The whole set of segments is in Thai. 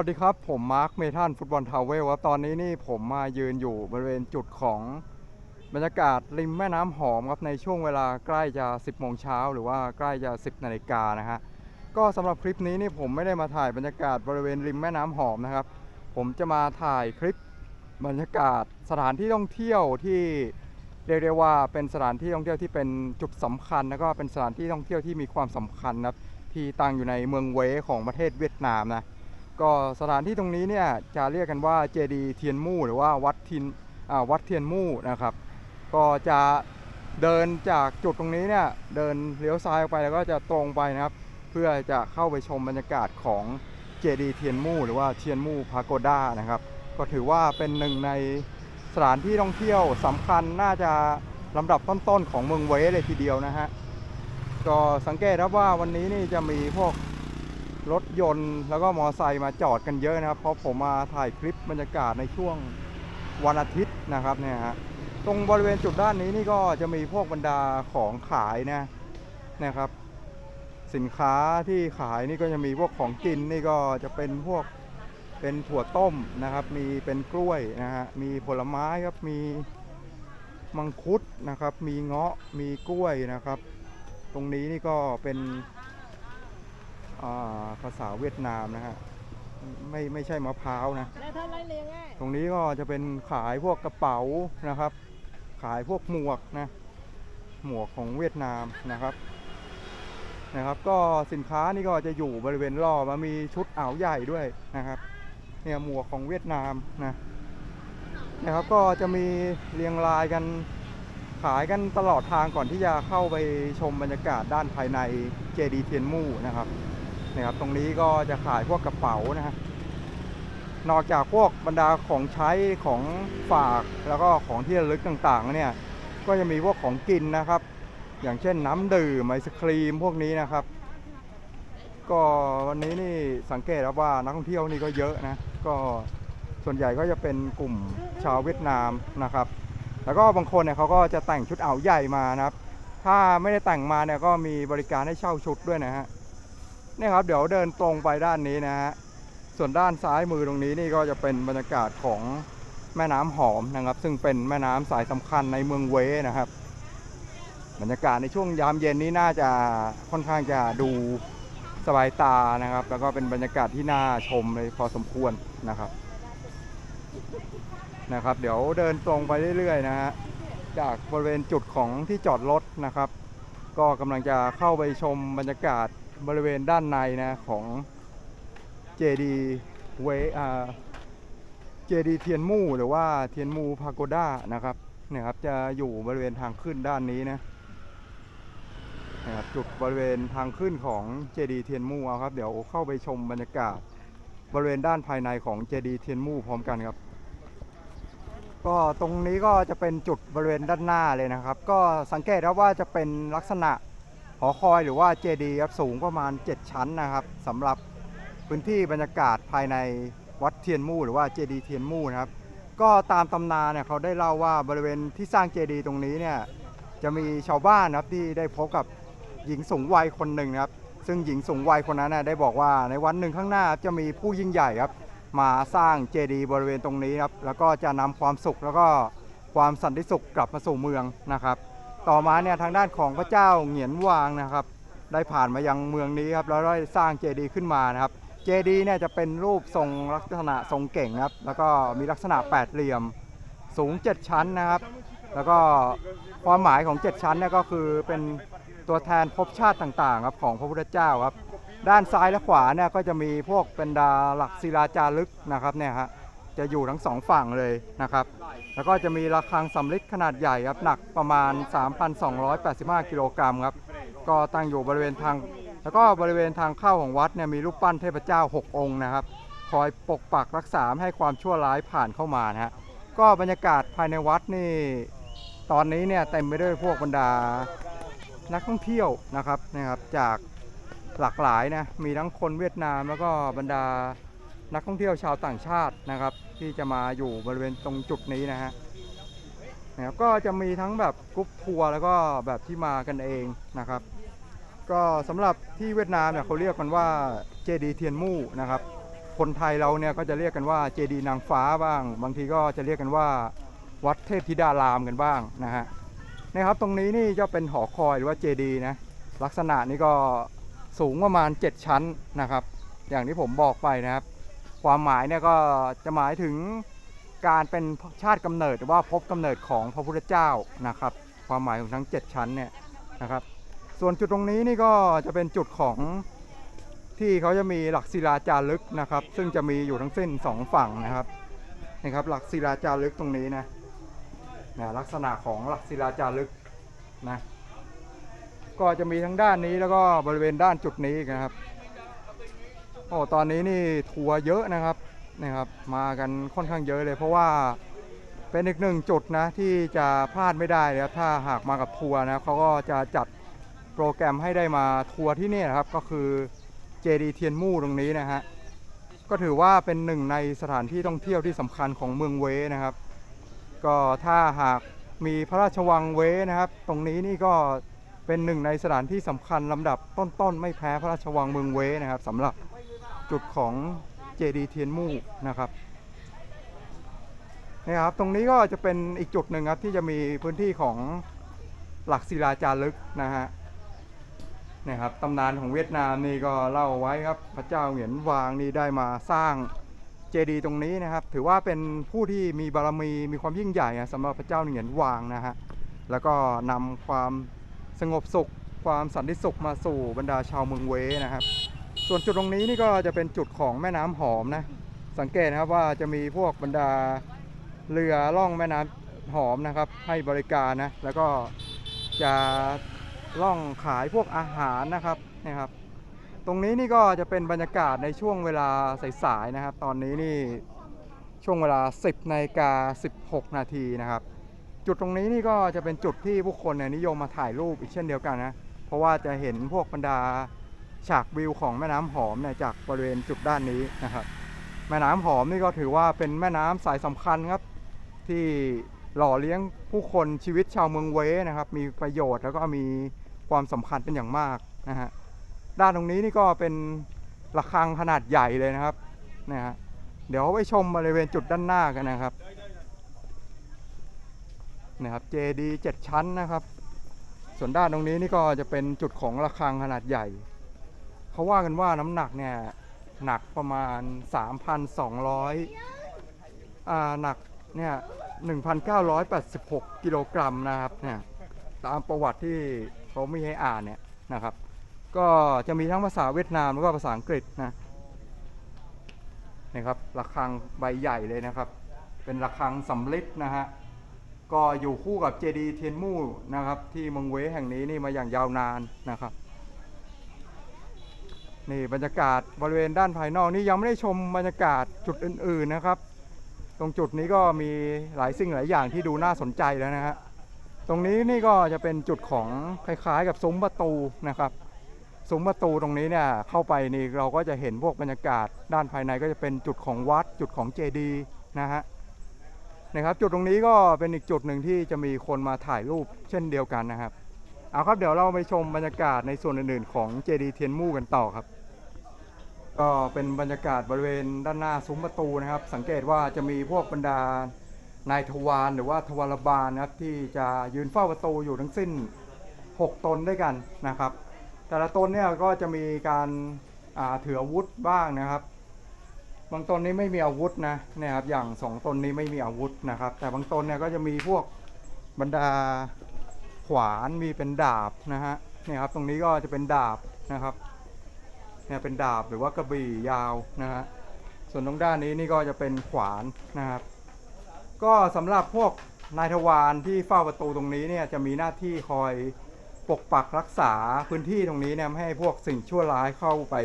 วัสดีครับ ผมมาร์คเมทันฟุตบอลทาวเวลครับตอนนี้นี่ผมมายืนอยู่บริเวณจุดของบรรยากาศริมแม่น้ำหอมครับในช่วงเวลาใกล้จะ 10โมงเช้าหรือว่าใกล้จะ 10นาฬิกานะฮะก็สำหรับคลิปนี้นี่ผมไม่ได้มาถ่ายบรรยากาศบริเวณริมแม่น้ำหอมนะครับ ผมจะมาถ่ายคลิปบรรยากาศสถานที่ท่องเที่ยวที่เรียกได้ว่าเป็นสถานที่ท่องเที่ยวที่เป็นจุดสำคัญ แล้วก็เป็นสถานที่ท่องเที่ยวที่มีความสำคัญครับที่ตั้งอยู่ในเมืองเวของประเทศเวียดนามนะ ก็สถานที่ตรงนี้เนี่ยจะเรียกกันว่าเจดีเทียนมู่หรือว่าวัดทินวัดเทียนมู่นะครับ ก็จะเดินจากจุดตรงนี้เนี่ยเดินเลี้ยวซ้ายออกไปแล้วก็จะตรงไปนะครับ เพื่อจะเข้าไปชมบรรยากาศของเจดีเทียนมู่หรือว่าเทียนมู่พาโกด้านะครับ ก็ถือว่าเป็นหนึ่งในสถานที่ท่องเที่ยวสำคัญน่าจะลำดับต้นๆของเมืองเวเลยทีเดียวนะฮะก็สังเกตครับว่าวันนี้นี่จะมีพวก รถยนต์แล้วก็มอไซค์มาจอดกันเยอะนะครับ เพราะผมมาถ่ายคลิปบรรยากาศในช่วงวันอาทิตย์นะครับเนี่ยฮะตรงบริเวณจุดด้านนี้นี่ก็จะมีพวกบรรดาของขายนะนะครับ สินค้าที่ขายนี่ก็จะมีพวกของกินนี่ก็จะเป็นพวกเป็นถั่วต้มนะครับ มีเป็นกล้วยนะฮะมีผลไม้ครับมีมังคุดนะครับ มีเงาะมีกล้วยนะครับ ตรงนี้นี่ก็เป็น ภาษาเวียดนามนะฮะไม่ไม่ใช่มะพร้าวนะแล้วถ้าไล่เลียงอะตรงนี้ก็จะเป็นขายพวกกระเป๋านะครับ ขายพวกหมวกนะหมวกของเวียดนามนะครับนะครับ ก็สินค้านี่ก็จะอยู่บริเวณรอบมามีชุดอ่าวใหญ่ด้วยนะครับเนี่ยหมวกของเวียดนามนะนะครับก็จะมีเรียงรายกันขายกันตลอดทางก่อนที่จะเข้าไปชมบรรยากาศด้านภายในเจดีเทียนมู่นะครับ นะครับตรงนี้ก็จะขายพวกกระเป๋านะฮะนอกจากพวกบรรดาของใช้ของฝากแล้วก็ของที่ระลึกต่างๆเนี่ยก็จะมีพวกของกินนะครับ อย่างเช่นน้ำดื่มไอศครีมพวกนี้นะครับ ก็วันนี้นี่สังเกตครับว่านักท่องเที่ยวนี่ก็เยอะนะก็ส่วนใหญ่ก็จะเป็นกลุ่มชาวเวียดนามนะครับ แล้วก็บางคนเนี่ยเขาก็จะแต่งชุดอ่าวใหญ่มานะครับ ถ้าไม่ได้แต่งมาเนี่ยก็มีบริการให้เช่าชุดด้วยนะฮะ เนี่ยครับเดี๋ยวเดินตรงไปด้านนี้นะฮะส่วนด้านซ้ายมือตรงนี้นี่ก็จะเป็นบรรยากาศของแม่น้ำหอมนะครับ ซึ่งเป็นแม่น้ำสายสำคัญในเมืองเวนะครับ บรรยากาศในช่วงยามเย็นนี้น่าจะค่อนข้างจะดูสบายตานะครับ แล้วก็เป็นบรรยากาศที่น่าชมเลยพอสมควรนะครับนะครับ เดี๋ยวเดินตรงไปเรื่อยๆนะฮะจากบริเวณจุดของที่จอดรถนะครับ ก็กำลังจะเข้าไปชมบรรยากาศ บริเวณด้านในนะของเจดีเวอเจดีเทียนมู่หรือว่าเทียนมู่พาโกด้านะครับเนี่ยครับจะอยู่บริเวณทางขึ้นด้านนี้นะนะครับจุดบริเวณทางขึ้นของเจดีเทียนมู่เอาครับ เดี๋ยวเข้าไปชมบรรยากาศบริเวณด้านภายในของเจดีเทียนมู่พร้อมกันครับ ก็ตรงนี้ก็จะเป็นจุดบริเวณด้านหน้าเลยนะครับ ก็สังเกตครับว่าจะเป็นลักษณะ หอคอยหรือว่าเจดีย์ครับสูงประมาณ 7 ชั้นนะครับสำหรับพื้นที่บรรยากาศภายในวัดเทียนมู่หรือว่าเจดีย์เทียนมู่นะครับ ก็ตามตำนานเนี่ยเขาได้เล่าว่าบริเวณที่สร้างเจดีย์ตรงนี้เนี่ยจะมีชาวบ้านนะครับที่ได้พบกับหญิงสูงวัยคนหนึ่งนะครับ ซึ่งหญิงสูงวัยคนนั้นนะได้บอกว่าในวันหนึ่งข้างหน้าจะมีผู้ยิ่งใหญ่ครับ มาสร้างเจดีย์บริเวณตรงนี้ครับแล้วก็จะนำความสุขแล้วก็ความสันติสุขกลับมาสู่เมืองนะครับ ต่อมาเนี่ยทางด้านของพระเจ้าเหงียนวางนะครับ ได้ผ่านมายังเมืองนี้ครับแล้วได้สร้างเจดีย์ขึ้นมานะครับ เจดีย์เนี่ยจะเป็นรูปทรงลักษณะทรงเก่งครับ แล้วก็มีลักษณะแปดเหลี่ยมสูง 7 ชั้นนะครับ แล้วก็ความหมายของ 7 ชั้นเนี่ยก็คือเป็นตัวแทนภพชาติต่างๆครับของพระพุทธเจ้าครับ ด้านซ้ายและขวาเนี่ยก็จะมีพวกเป็นดาหลักศิลาจารึกนะครับเนี่ยฮะ จะอยู่ทั้งสองฝั่งเลยนะครับ แล้วก็จะมีระฆังสำริดขนาดใหญ่ครับหนักประมาณ 3,285 กิโลกรัมครับ ก็ตั้งอยู่บริเวณทาง แล้วก็บริเวณทางเข้าของวัดเนี่ยมีรูปปั้นเทพเจ้า 6 องค์นะครับ คอยปกปักรักษาให้ความชั่วร้ายผ่านเข้ามานะฮะก็บรรยากาศภายในวัดนี่ตอนนี้เนี่ยเต็มไปด้วยพวกบรรดานักท่องเที่ยวนะครับนะครับจากหลากหลายนะมีทั้งคนเวียดนามแล้วก็บรรดานักท่องเที่ยวชาวต่างชาตินะครับ ที่จะมาอยู่บริเวณตรงจุดนี้นะฮะนะครับก็จะมีทั้งแบบกรุ๊ปทัวร์แล้วก็แบบที่มากันเองนะครับ ก็สำหรับที่เวียดนามเนี่ยเขาเรียกกันว่าเจดีเทียนมู่นะครับ คนไทยเราเนี่ยก็จะเรียกกันว่าเจดีนางฟ้าบ้าง บางทีก็จะเรียกกันว่าวัดเทพธิดารามกันบ้างนะฮะนะครับตรงนี้นี่จะเป็นหอคอยหรือว่าเจดีนะลักษณะนี่ก็สูงประมาณ 7 ชั้นนะครับ อย่างที่ผมบอกไปนะครับ ความหมายเนี่ยก็จะหมายถึงการเป็นชาติกำเนิดหรือว่าพบกำเนิดของพระพุทธเจ้านะครับ ความหมายของทั้ง 7 ชั้นเนี่ยนะครับ ส่วนจุดตรงนี้นี่ก็จะเป็นจุดของที่เขาจะมีหลักศิลาจารึกนะครับ ซึ่งจะมีอยู่ทั้งสิ้นสองฝั่งนะครับนี่ครับหลักศิลาจารึกตรงนี้นะนะลักษณะของหลักศิลาจารึกนะก็จะมีทั้งด้านนี้แล้วก็บริเวณด้านจุดนี้นะครับ โอ้ตอนนี้นี่ทัวร์เยอะนะครับนะครับมากันค่อนข้างเยอะเลย เพราะว่าเป็นอีกหนึ่งจุดนะที่จะพลาดไม่ได้เลยครับถ้าหากมากับทัวร์นะเขาก็จะจัดโปรแกรมให้ได้มาทัวร์ที่นี่นะครับ ก็คือเจดีเทียนมู่ตรงนี้นะฮะก็ถือว่าเป็นหนึ่งในสถานที่ท่องเที่ยวที่สำคัญของเมืองเวนะครับ ก็ถ้าหากมีพระราชวังเวนะครับ ตรงนี้นี่ก็เป็นหนึ่งในสถานที่สำคัญลำดับต้นๆ ไม่แพ้พระราชวังเมืองเวนะครับสำหรับ จุดของเจดีเทียนมู่นะครับนี่ครับ ตรงนี้ก็จะเป็นอีกจุดหนึ่งครับที่จะมีพื้นที่ของหลักศิลาจารึกนะฮะนี่ครับตำนานของเวียดนามนี่ก็เล่าไว้ครับพระเจ้าเหงียนวางนี่ได้มาสร้างเจดีย์ตรงนี้นะครับ ถือว่าเป็นผู้ที่มีบารมีมีความยิ่งใหญ่สำหรับพระเจ้าเหงียนวางนะฮะแล้วก็นำความสงบสุข ความสันติสุขมาสู่บรรดาชาวเมืองเวนะครับ ส่วนจุดตรงนี้นี่ก็จะเป็นจุดของแม่น้ำหอมนะ สังเกตนะครับว่าจะมีพวกบรรดาเรือล่องแม่น้ำหอมนะครับ ให้บริการนะ แล้วก็จะล่องขายพวกอาหารนะครับนะครับ ตรงนี้นี่ก็จะเป็นบรรยากาศในช่วงเวลาสายๆนะครับ ตอนนี้นี่ช่วงเวลา 10นาฬิกา16 นาทีนะครับ จุดตรงนี้นี่ก็จะเป็นจุดที่ผู้คนเนี่ยนิยมมาถ่ายรูปอีกเช่นเดียวกันนะ เพราะว่าจะเห็นพวกบรรดา ฉากวิวของแม่น้ำหอมเนี่ยจากบริเวณจุดด้านนี้นะครับ แม่น้ำหอมนี่ก็ถือว่าเป็นแม่น้ำสายสำคัญครับ ที่หล่อเลี้ยงผู้คนชีวิตชาวเมืองเวนะครับ มีประโยชน์แล้วก็มีความสำคัญเป็นอย่างมากนะฮะด้านตรงนี้นี่ก็เป็นระฆังขนาดใหญ่เลยนะครับนะฮะเดี๋ยวไปชมบริเวณจุดด้านหน้ากันนะครับนะครับเจดีเจ็ดชั้นนะครับ ส่วนด้านตรงนี้นี่ก็จะเป็นจุดของระฆังขนาดใหญ่ เขาว่ากันว่าน้ำหนักเนี่ยหนักประมาณ 3,200อ่าหนักเนี่ย1,986 กิโลกรัมนะครับเนี่ยตามประวัติที่เขามีให้อ่านเนี่ยนะครับ ก็จะมีทั้งภาษาเวียดนามแล้วก็ภาษาอังกฤษนะนะครับระฆังใบใหญ่เลยนะครับ เป็นระฆังสำริดนะฮะก็อยู่คู่กับเจดีย์เทียนมู่นะครับ ที่เมืองเวแห่งนี้นี่มาอย่างยาวนานนะครับ นี่บรรยากาศบริเวณด้านภายนอกนี่ยังไม่ได้ชมบรรยากาศจุดอื่น ๆนะครับ ตรงจุดนี้ก็มีหลายสิ่งหลายอย่างที่ดูน่าสนใจแล้วนะฮะตรงนี้นี่ก็จะเป็นจุดของคล้ายๆ กับซุ้มประตูนะครับซุ้มประตูตรงนี้เนี่ยเข้าไปนี่เราก็จะเห็นพวกบรรยากาศ ด้านภายในก็จะเป็นจุดของวัดจุดของเจดีย์นะฮะนะครับ จุดตรงนี้ก็เป็นอีกจุดหนึ่งที่จะมีคนมาถ่ายรูปเช่นเดียวกันนะครับเอาครับเดี๋ยวเราไปชมบรรยากาศในส่วนอื่นๆของเจดีย์เทียนมู่กันต่อครับ ก็เป็นบรรยากาศบริเวณด้านหน้าซุ้มประตูนะครับ สังเกตว่าจะมีพวกบรรดานายทวารหรือว่าทวารบาลนะครับ ที่จะยืนเฝ้าประตูอยู่ทั้งสิ้น 6 ตนด้วยกันนะครับ แต่ละตนเนี่ยก็จะมีการาถืออาวุธบ้างนะครับ บางตนนี้ไม่มีอาวุธนะเนี่ยครับอย่างสองตนนี้ไม่มีอาวุธนะครับ แต่บางตนเนี่ยก็จะมีพวกบรรดาขวานมีเป็นดาบนะฮะเนี่ยครับตรงนี้ก็จะเป็นดาบนะครับ เนี่ยเป็นดาบหรือว่ากระบี่ยาวนะฮะส่วนตรงด้านนี้นี่ก็จะเป็นขวานนะครับ ก็สำหรับพวกนายทวารที่เฝ้าประตูตรงนี้เนี่ยจะมีหน้าที่คอยปกปักรักษาพื้นที่ตรงนี้เนี่ยไม่ให้พวกสิ่งชั่วร้ายเข้าไป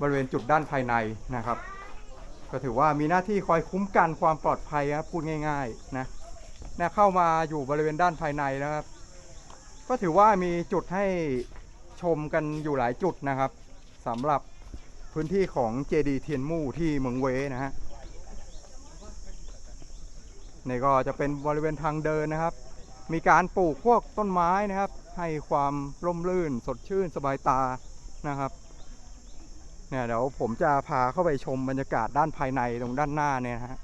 บริเวณจุดด้านภายในนะครับ ก็ถือว่ามีหน้าที่คอยคุ้มกันความปลอดภัยครับพูดง่ายๆนะเนี่ยเข้ามาอยู่บริเวณด้านภายในแล้วครับ ก็ถือว่ามีจุดให้ชมกันอยู่หลายจุดนะครับ สำหรับพื้นที่ของเจดีเทียนมู่ที่เมืองเวนะฮะนี่ก็จะเป็นบริเวณทางเดินนะครับ มีการปลูกพวกต้นไม้นะครับ ให้ความร่มรื่นสดชื่นสบายตานะครับเนี่ยเดี๋ยวผมจะพาเข้าไปชมบรรยากาศด้านภายในตรงด้านหน้าเนี่ยนะฮะ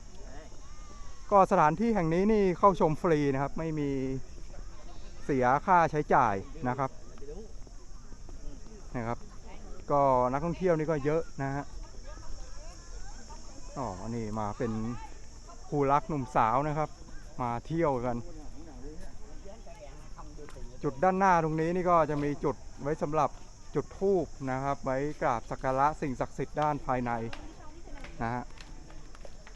ก็สถานที่แห่งนี้นี่เข้าชมฟรีนะครับ ไม่มีเสียค่าใช้จ่ายนะครับนะครับ ก็นักท่องเที่ยวนี่ก็เยอะนะฮะอ๋อนี่มาเป็นคู่รักหนุ่มสาวนะครับ มาเที่ยวกัน จุดด้านหน้าตรงนี้นี่ก็จะมีจุดไว้สำหรับจุดธูปนะครับ ไว้กราบสักการะสิ่งศักดิ์สิทธิ์ด้านภายในนะฮะ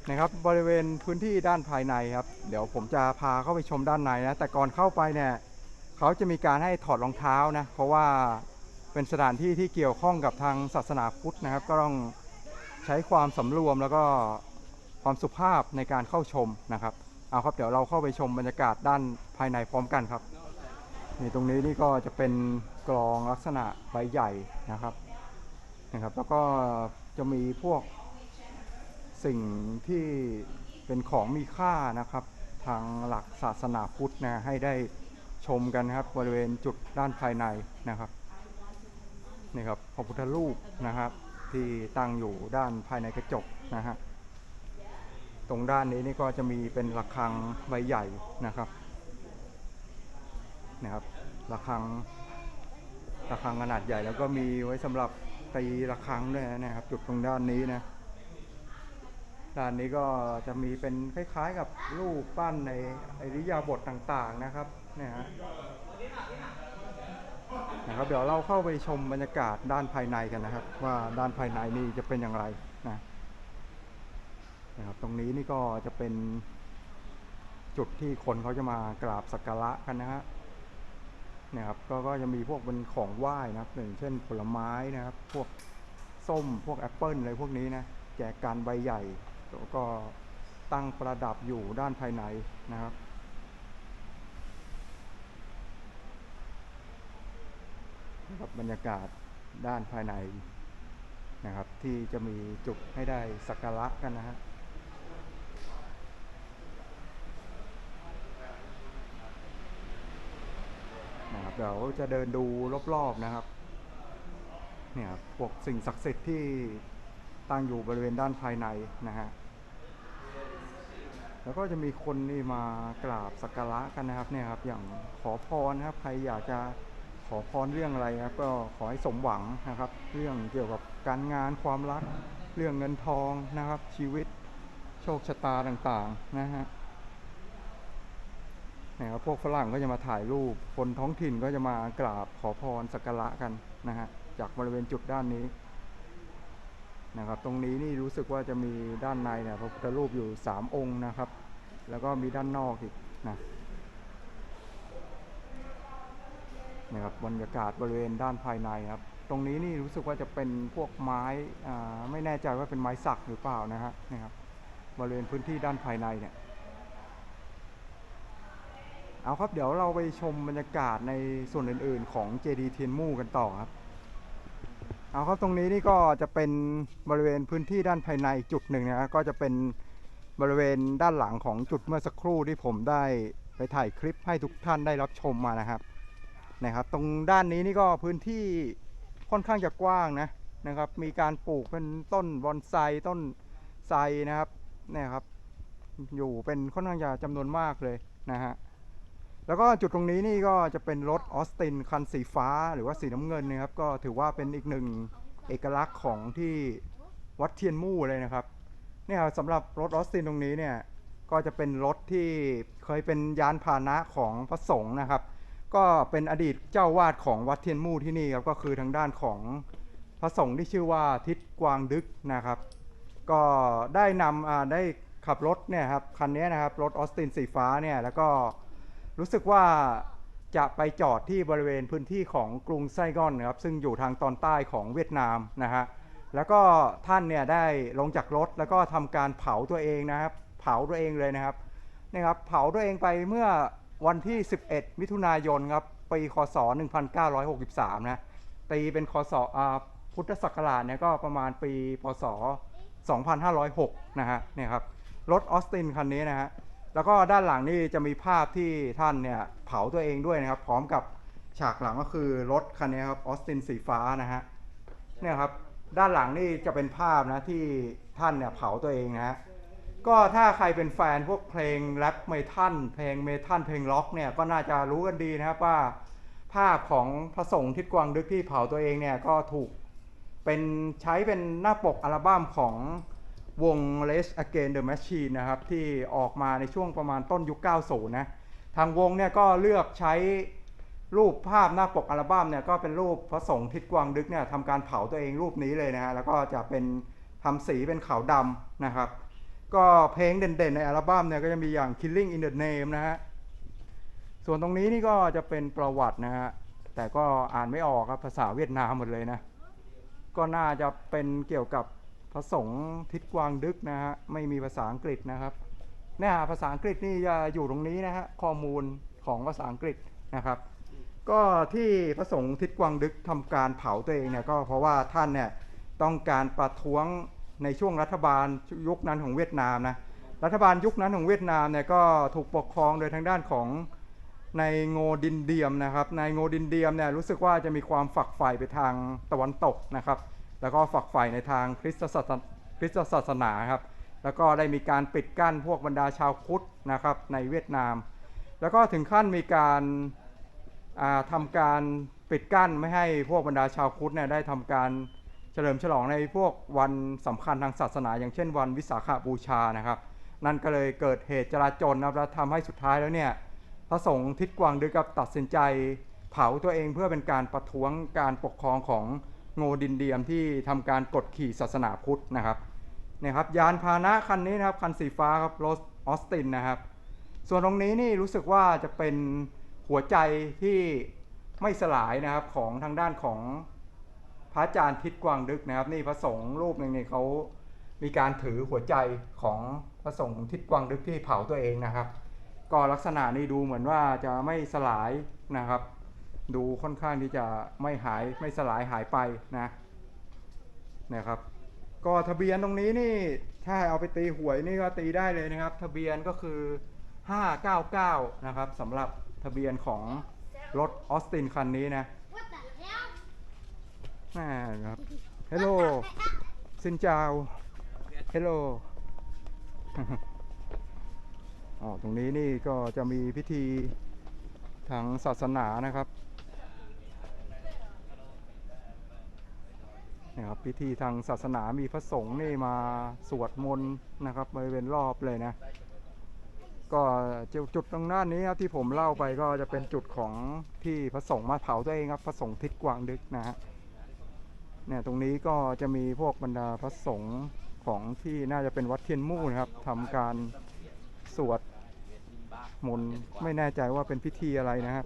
นะครับบริเวณพื้นที่ด้านภายในครับ เดี๋ยวผมจะพาเข้าไปชมด้านในนะแต่ก่อนเข้าไปเนี่ยเขาจะมีการให้ถอดรองเท้านะเพราะว่า เป็นสถานที่ที่เกี่ยวข้องกับทางศาสนาพุทธนะครับ ก็ต้องใช้ความสำรวมแล้วก็ความสุภาพในการเข้าชมนะครับเอาครับเดี๋ยวเราเข้าไปชมบรรยากาศด้านภายในพร้อมกันครับนี่ตรงนี้นี่ก็จะเป็นกลองลักษณะใบใหญ่นะครับนะครับแล้วก็จะมีพวกสิ่งที่เป็นของมีค่านะครับ ทางหลักศาสนาพุทธนะให้ได้ชมกันครับบริเวณจุดด้านภายในนะครับ นี่ครับพระพุทธรูปนะครับ ที่ตั้งอยู่ด้านภายในกระจกนะฮะตรงด้านนี้นี่ก็จะมีเป็นระฆังใบใหญ่นะครับนะครับระฆังระฆังขนาดใหญ่แล้วก็มีไว้สำหรับตีระฆังด้วยนะครับ จุดตรงด้านนี้นะด้านนี้ก็จะมีเป็นคล้ายๆกับรูปปั้นในอริยาบทต่างๆนะครับเนี่ยฮะ นะครับเดี๋ยวเราเข้าไปชมบรรยากาศด้านภายในกันนะครับ ว่าด้านภายในนี่จะเป็นอย่างไรนะนะครับตรงนี้นี่ก็จะเป็นจุดที่คนเขาจะมากราบสักการะกันนะฮะนี่ยครับก็ก็จะมีพวกเป็นของไหว้นะครับอย่างเช่นผลไม้นะครับ พวกส้มพวกแอปเปิลอะไรพวกนี้นะแจกันใบใหญ่แล้วก็ตั้งประดับอยู่ด้านภายในนะครับ นะครับบรรยากาศด้านภายในนะครับ ที่จะมีจุดให้ได้สักการะกันนะฮะนะครับเดี๋ยวจะเดินดูรอบๆนะครับเนี่ยพวกสิ่งศักดิ์สิทธิ์ที่ตั้งอยู่บริเวณด้านภายในนะฮะแล้วก็จะมีคนนี่มากราบสักการะกันนะครับเนี่ยครับอย่างขอพรนะครับใครอยากจะ อพรเรื่องอะไรครับก็ขอให้สมหวังนะครับ เรื่องเกี่ยวกับการงานความรัก เรื่องเงินทองนะครับ ชีวิตโชคชะตาต่างๆนะฮะนี่ยครับพวกฝรั่งก็จะมาถ่ายรูป คนท้องถิ่นก็จะมากราบขอพรสักการะกันนะฮะจากบริเวณจุดด้านนี้นะครับ ตรงนี้นี่รู้สึกว่าจะมีด้านในเนี่ยพระพุทธรูปอยู่ 3 องค์นะครับ แล้วก็มีด้านนอกอีกนะ นะครับบรรยากาศบริเวณด้านภายในครับ ตรงนี้นี่รู้สึกว่าจะเป็นพวกไม้ไม่แน่ใจว่าเป็นไม้สักหรือเปล่านะฮะนะครับบริเวณพื้นที่ด้านภายในเนี่ยเอาครับเดี๋ยวเราไปชมบรรยากาศในส่วนอื่น ๆ ของเจดีเทียนมู่กันต่อครับเอาครับตรงนี้นี่ก็จะเป็นบริเวณพื้นที่ด้านภายในอีกจุดหนึ่งนะครับก็จะเป็นบริเวณด้านหลังของจุดเมื่อสักครู่ที่ผมได้ไปถ่ายคลิปให้ทุกท่านได้รับชมมานะครับ นะครับ ตรงด้านนี้นี่ก็พื้นที่ค่อนข้างจะกว้างนะนะครับ มีการปลูกเป็นต้นบอนไซต้นไทรนะครับเนี่ยครับ อยู่เป็นค่อนข้างจะจำนวนมากเลยนะฮะแล้วก็จุดตรงนี้นี่ก็จะเป็นรถออสตินคันสีฟ้าหรือว่าสีน้ำเงินนะครับ ก็ถือว่าเป็นอีกหนึ่งเอกลักษณ์ของที่วัดเทียนมู่เลยนะครับเนี่ยสำหรับรถออสตินตรงนี้เนี่ยก็จะเป็นรถที่เคยเป็นยานพาหนะของพระสงฆ์นะครับ ก็เป็นอดีตเจ้าวาดของวัดเทียนมู่ที่นี่ครับก็คือทางด้านของพระสงฆ์ที่ชื่อว่าทิศกวางดึกนะครับ ก็ได้นำได้ขับรถเนี่ยครับคันนี้นะครับรถออสตินสีฟ้าเนี่ยแล้วก็รู้สึกว่าจะไปจอดที่บริเวณพื้นที่ของกรุงไส้ก้อนนะครับซึ่งอยู่ทางตอนใต้ของเวียดนามนะฮะแล้วก็ท่านเนี่ยได้ลงจากรถแล้วก็ทำการเผาตัวเองนะครับ เผาตัวเองเลยนะครับนี่ครับเผาตัวเองไปเมื่อ วันที่ 11 มิถุนายนครับปีคศ 1963 นะ ตีเป็นคศพุทธศักราชเนี่ยก็ประมาณปีพศ 2506 นะฮะเนี่ยครับรถออสตินคันนี้นะฮะแล้วก็ด้านหลังนี่จะมีภาพที่ท่านเนี่ยเผาตัวเองด้วยนะครับ พร้อมกับฉากหลังก็คือรถคันนี้ครับออสตินสีฟ้านะฮะเนี่ยครับด้านหลังนี่จะเป็นภาพนะที่ท่านเนี่ยเผาตัวเองนะฮะ ก็ถ้าใครเป็นแฟนพวกเพลงแรปเมทัลเพลงเมทัลเพลงล็อกเนี่ยก็น่าจะรู้กันดีนะครับว่า ภาพของพระสงฆ์ทิศกวางดึกที่เผาตัวเองเนี่ยก็ถูกเป็นใช้เป็นหน้าปกอัลบั้มของวง Les Again the Machine นะครับ ที่ออกมาในช่วงประมาณต้นยุค 90 นะ ทางวงเนี่ยก็เลือกใช้รูปภาพหน้าปกอัลบั้มเนี่ยก็เป็นรูปพระสงฆ์ทิศกวางดึกเนี่ยทำการเผาตัวเองรูปนี้เลยนะฮะแล้วก็จะเป็นทำสีเป็นขาวดำนะครับ ก็เพลงเด่นๆ ในอัลบั้มเนี่ยก็จะมีอย่าง Killing in the Name นะฮะ ส่วนตรงนี้นี่ก็จะเป็นประวัตินะฮะ แต่ก็อ่านไม่ออกครับภาษาเวียดนามหมดเลยนะ ก็น่าจะเป็นเกี่ยวกับพระสงฆ์ทิศกวางดึกนะฮะ ไม่มีภาษาอังกฤษนะครับเนี่ยภาษาอังกฤษนี่จะอยู่ตรงนี้นะฮะข้อมูลของภาษาอังกฤษนะครับ ก็ที่พระสงฆ์ทิศกวางดึกทำการเผาตัวเองเนี่ยก็เพราะว่าท่านเนี่ยต้องการประท้วง ในช่วงรัฐบาลยุคนั้นของเวียดนามนะรัฐบาลยุคนั้นของเวียดนามเนี่ยก็ถูกปกครองโดยทางด้านของในโงดินเดียมนะครับในโงดินเดียมเนี่ยรู้สึกว่าจะมีความฝักใฝ่ไปทางตะวันตกนะครับ แล้วก็ฝักใฝ่ในทางคริสตศาสนาคริสตศาสนาครับแล้วก็ได้มีการปิดกั้นพวกบรรดาชาวครุฑนะครับในเวียดนาม แล้วก็ถึงขั้นมีการาทำการปิดกั้นไม่ให้พวกบรรดาชาวครุฑเนี่ยได้ทำการ เฉลิมฉลองในพวกวันสำคัญทางศาสนา อย่างเช่นวันวิสาขบูชานะครับ นั่นก็เลยเกิดเหตุจลาจลนะครับแล้วทำให้สุดท้ายแล้วเนี่ยพระสงฆ์ทิศกวางดึกับตัดสินใจเผาตัวเองเพื่อเป็นการประท้วงการปกครองของโงดินเดียมที่ทำการกดขี่ศาสนาพุทธนะครับเนี่ยครับยานพาหนะคันนี้นะครับคันสีฟ้าครับรถออสตินนะครับ ส่วนตรงนี้นี่รู้สึกว่าจะเป็นหัวใจที่ไม่สลายนะครับของทางด้านของ พระอาจารย์ทิศกวางดึกนะครับ นี่พระสงฆ์รูปหนึ่งเนี่ยเขามีการถือหัวใจของพระสงฆ์ทิศกวางดึกที่เผาตัวเองนะครับ ก็ลักษณะนี้ดูเหมือนว่าจะไม่สลายนะครับ ดูค่อนข้างที่จะไม่หายไม่สลายหายไปนะนะครับ ก็ทะเบียนตรงนี้นี่ถ้าเอาไปตีหวยนี่ก็ตีได้เลยนะครับ ทะเบียนก็คือ 599 นะครับสำหรับทะเบียนของรถออสตินคันนี้นะ แม่ครับ Hello ซินจาว Hello อ๋อตรงนี้นี่ก็จะมีพิธีทางศาสนานะครับนี่ครับพิธีทางศาสนามีพระสงฆ์นี่มาสวดมนต์นะครับบริเวณรอบเลยนะ ก็จุดตรงหน้านี้ครับที่ผมเล่าไปก็จะเป็นจุดของที่พระสงฆ์มาเผาตัวเองครับพระสงฆ์ทิศกวางดึกนะฮะ เนี่ยตรงนี้ก็จะมีพวกบรรดาพระสงฆ์ของที่น่าจะเป็นวัดเทียนมู่นะครับทำการสวดมนต์ไม่แน่ใจว่าเป็นพิธีอะไรนะฮะ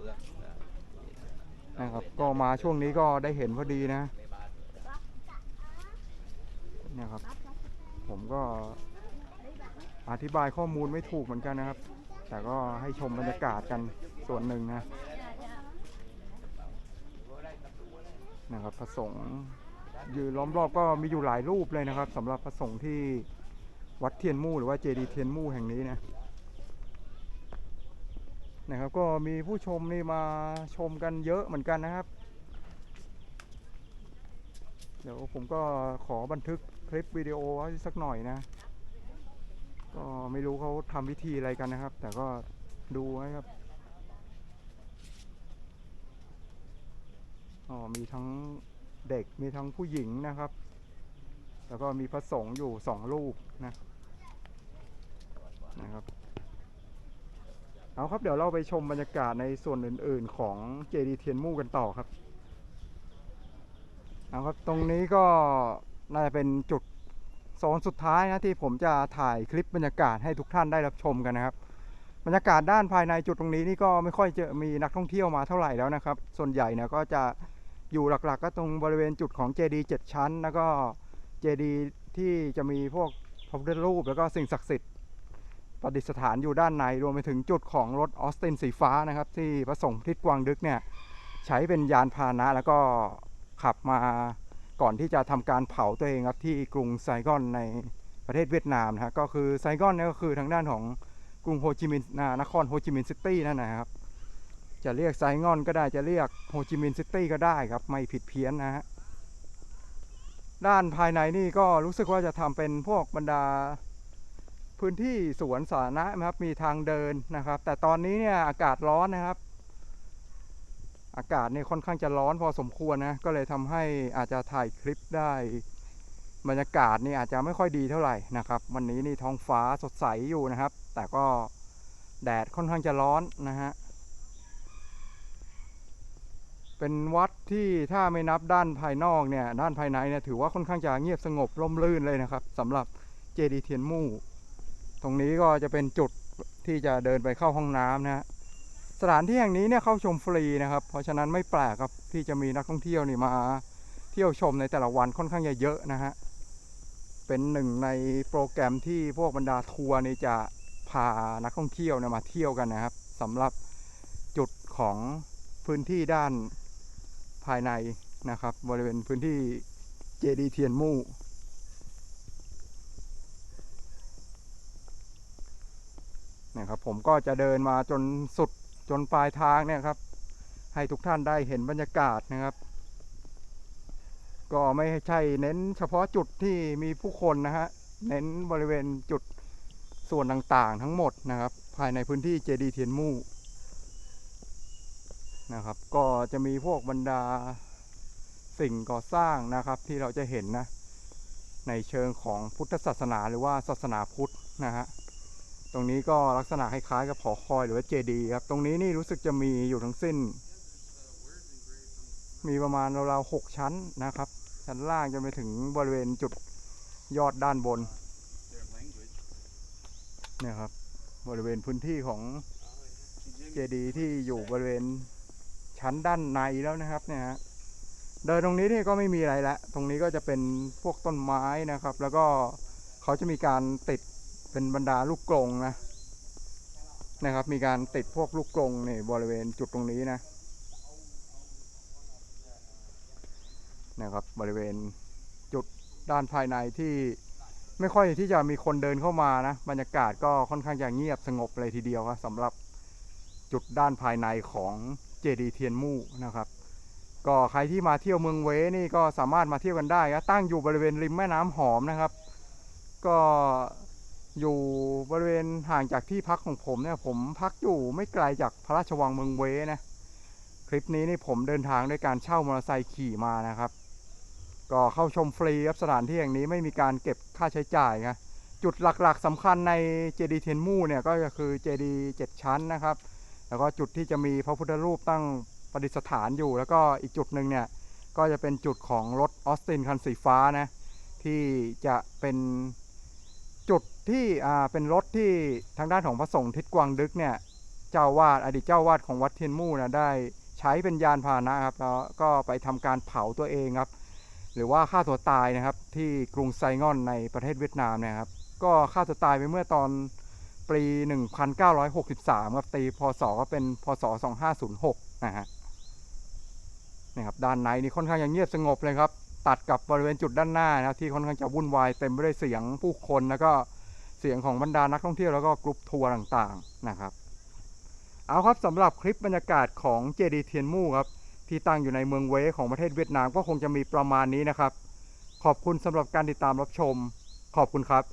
นะครับ ก็มาช่วงนี้ก็ได้เห็นพอดีนะเนี่ยครับ ผมก็อธิบายข้อมูลไม่ถูกเหมือนกันนะครับ แต่ก็ให้ชมบรรยากาศกันส่วนหนึ่งนะนะครับพระสงฆ์ ยืนล้อมรอบก็มีอยู่หลายรูปเลยนะครับสำหรับพระสงฆ์ที่วัดเทียนมู่หรือว่าเจดีย์เทียนมู่แห่งนี้นะนะครับ ก็มีผู้ชมนี่มาชมกันเยอะเหมือนกันนะครับ เดี๋ยวผมก็ขอบันทึกคลิปวิดีโอไว้สักหน่อยนะ ก็ไม่รู้เขาทำวิธีอะไรกันนะครับ แต่ก็ดูไว้ครับอ๋อมีทั้ง เด็กมีทั้งผู้หญิงนะครับ แล้วก็มีพระสงฆ์อยู่สองรูปนะนะครับเอาครับเดี๋ยวเราไปชมบรรยากาศในส่วนอื่น ๆ ของเจดีเทียนมู่กันต่อครับเอาครับตรงนี้ก็น่าจะเป็นจุดโซนสุดท้ายนะที่ผมจะถ่ายคลิปบรรยากาศให้ทุกท่านได้รับชมกันนะครับ บรรยากาศด้านภายในจุดตรงนี้นี่ก็ไม่ค่อยจะมีนักท่องเที่ยวมาเท่าไหร่แล้วนะครับ ส่วนใหญ่เนี่ยก็จะ อยู่หลักๆ ก็ตรงบริเวณจุดของเจดีย์7ชั้น แล้วก็เจดีย์ที่จะมีพวกพระพุทธรูปแล้วก็สิ่งศักดิ์สิทธิ์ประดิษฐานอยู่ด้านในรวมไปถึงจุดของรถออสตินสีฟ้านะครับ ที่พระสงฆ์ทิศกวางดึกเนี่ยใช้เป็นยานพาหนะแล้วก็ขับมาก่อนที่จะทำการเผาตัวเองครับที่กรุงไซกอนในประเทศเวียดนามนะก็คือไซกอนเนี่ยก็คือทางด้านของกรุงโฮจิมินห์นะนครโฮจิมินห์ซิตี้นั่นนะครับ จะเรียกไซกอนก็ได้จะเรียกโฮจิมินห์ซิตี้ก็ได้ครับ ไม่ผิดเพี้ยนนะฮะ ด้านภายในนี่ก็รู้สึกว่าจะทำเป็นพวกบรรดาพื้นที่สวนสาธารณะนะครับ มีทางเดินนะครับ แต่ตอนนี้เนี่ยอากาศร้อนนะครับ อากาศเนี่ยค่อนข้างจะร้อนพอสมควรนะ ก็เลยทำให้อาจจะถ่ายคลิปได้บรรยากาศนี่อาจจะไม่ค่อยดีเท่าไหร่นะครับ วันนี้นี่ท้องฟ้าสดใสอยู่นะครับ แต่ก็แดดค่อนข้างจะร้อนนะฮะ เป็นวัดที่ถ้าไม่นับด้านภายนอกเนี่ยด้านภายในเนี่ยถือว่าค่อนข้างจะเงียบสงบร่มรื่นเลยนะครับสำหรับเจดีเทียนมู่ตรงนี้ก็จะเป็นจุดที่จะเดินไปเข้าห้องน้ำนะฮะสถานที่แห่งนี้เนี่ยเข้าชมฟรีนะครับ เพราะฉะนั้นไม่แปลกครับที่จะมีนักท่องเที่ยวนี่มาเที่ยวชมในแต่ละวันค่อนข้างจะเยอะนะฮะเป็นหนึ่งในโปรแกรมที่พวกบรรดาทัวร์นี่จะพานักท่องเที่ยวเนี่ยมาเที่ยวกันนะครับสำหรับจุดของพื้นที่ด้าน ภายในนะครับ บริเวณพื้นที่เจดีเทียนมู่นี่ยครับผมก็จะเดินมาจนสุดจนปลายทางเนี่ยครับ ให้ทุกท่านได้เห็นบรรยากาศนะครับ ก็ไม่ใช่เน้นเฉพาะจุดที่มีผู้คนนะฮะ เน้นบริเวณจุดส่วนต่างๆทั้งหมดนะครับ ภายในพื้นที่เจดีเทียนมู่ นะครับ ก็จะมีพวกบรรดาสิ่งก่อสร้างนะครับที่เราจะเห็นนะ ในเชิงของพุทธศาสนาหรือว่าศาสนาพุทธนะฮะตรงนี้ก็ลักษณะคล้ายๆกับหอคอยหรือว่าเจดีย์ครับ ตรงนี้นี่รู้สึกจะมีอยู่ทั้งสิ้น มีประมาณราวๆหกชั้นนะครับ ชั้นล่างจนไปถึงบริเวณจุดยอดด้านบนเนี่ยครับ บริเวณพื้นที่ของเจดีย์ที่อยู่บริเวณ ชั้นด้านในแล้วนะครับเนี่ยฮะเดินตรงนี้นี่ก็ไม่มีอะไรละ ตรงนี้ก็จะเป็นพวกต้นไม้นะครับ แล้วก็เขาจะมีการติดเป็นบรรดาลูกกรงนะนะครับ มีการติดพวกลูกกรงในบริเวณจุดตรงนี้นะนะครับบริเวณจุดด้านภายในที่ไม่ค่อยที่จะมีคนเดินเข้ามานะบรรยากาศก็ค่อนข้างจะเงียบสงบเลยทีเดียวครับสำหรับจุดด้านภายในของ เจดีเทียนมู่นะครับ ก็ใครที่มาเที่ยวเมืองเวนี่ก็สามารถมาเที่ยวกันได้นะตั้งอยู่บริเวณริมแม่น้ำหอมนะครับ ก็อยู่บริเวณห่างจากที่พักของผมเนี่ยผมพักอยู่ไม่ไกลจากพระราชวังเมืองเวนะคลิปนี้นี่ผมเดินทางด้วยการเช่ามอเตอร์ไซค์ขี่มานะครับ ก็เข้าชมฟรีครับสถานที่แห่งนี้ไม่มีการเก็บค่าใช้จ่ายนะจุดหลักๆสำคัญในเจดีเทียนมู่เนี่ยก็คือเจดีเจ็ดชั้นนะครับ แล้วก็จุดที่จะมีพระพุทธรูปตั้งประดิษฐานอยู่ แล้วก็อีกจุดหนึ่งเนี่ยก็จะเป็นจุดของรถออสตินคันสีฟ้านะที่จะเป็นจุดที่อ่าเป็นรถที่ทางด้านของพระสงฆ์ทิศกวางดึกเนี่ยเจ้าวาดอดีตเจ้าวาดของวัดเทียนมู่นะได้ใช้เป็นยานพาหนะครับแล้วก็ไปทำการเผาตัวเองครับ หรือว่าฆ่าตัวตายนะครับที่กรุงไซงอนในประเทศเวียดนามนะครับ ก็ฆ่าตัวตายไปเมื่อตอน ปี 1963 ครับตีพศก็เป็นพศ 2506 นะฮะนี่ครับด้านในนี่ค่อนข้างยังเงียบสงบเลยครับ ตัดกับบริเวณจุดด้านหน้านะครับที่ค่อนข้างจะวุ่นวายเต็มไปด้วยเสียงผู้คนแล้วก็เสียงของบรรดานักท่องเที่ยวแล้วก็กรุ๊ปทัวร์ต่างๆนะครับ เอาครับสำหรับคลิปบรรยากาศของเจดีเทียนมู่ครับที่ตั้งอยู่ในเมืองเวของประเทศเวียดนามก็คงจะมีประมาณนี้นะครับ ขอบคุณสำหรับการติดตามรับชม ขอบคุณครับ